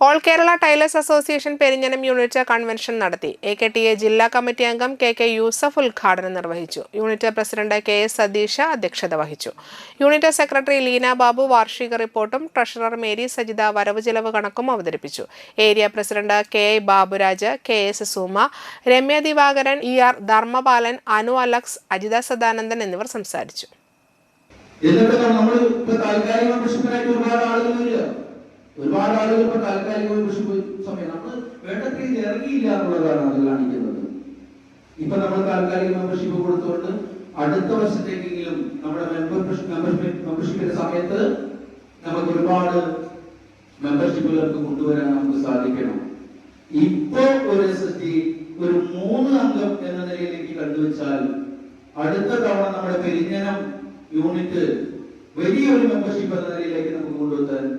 All Kerala tailors association Perinjanam unit convention നടത്തി A K T A ജില്ലാ committee അംഗം K K Yusuf ഉദ്ഘാടനം നിർവഹിച്ചു unit president K S Satheesh അധ്യക്ഷത വഹിച്ചു യൂണിറ്റ് സെക്രട്ടറി ലീന ബാബു വാർഷിക റിപ്പോർട്ടും ട്രഷറർ മേരി സജിത വരവ് ചെലവ് കണക്കും അവതരിപ്പിച്ചു area president K I Baburaj K S Suma Ramya Divakaran E R Dharmapalan Anu Alex Ajitha Sadanandan എന്നിവർ സംസാരിച്ചു. നമ്മൾ ഒരുപാട് ആളുകൾ ഇപ്പൊ താൽക്കാലികമായി കൃഷി സമയം. നമ്മൾ വേണ്ടത്ര ഇത് ഇറങ്ങിയില്ല എന്നുള്ളതാണ് അത് കാണിക്കുന്നത്. ഇപ്പൊ നമ്മൾ താൽക്കാലിക മെമ്പർഷിപ്പ് കൊടുത്തുകൊണ്ട് അടുത്ത വർഷത്തേക്കെങ്കിലും നമ്മുടെ മെമ്പർഷിപ്പ് മെമ്പർഷിപ്പിന്റെ സമയത്ത് നമുക്ക് ഒരുപാട് മെമ്പർഷിപ്പുകൾക്ക് കൊണ്ടുവരാൻ നമുക്ക് സാധിക്കണം. ഇപ്പോ ഒരു എസ് എസ് ടി ഒരു മൂന്ന് അംഗം എന്ന നിലയിലേക്ക് കണ്ടുവച്ചാൽ അടുത്ത തവണ നമ്മുടെ പെരിഞ്ഞനം യൂണിറ്റ് വലിയൊരു മെമ്പർഷിപ്പ് എന്ന നിലയിലേക്ക് നമുക്ക് എന്നുള്ളതാണ്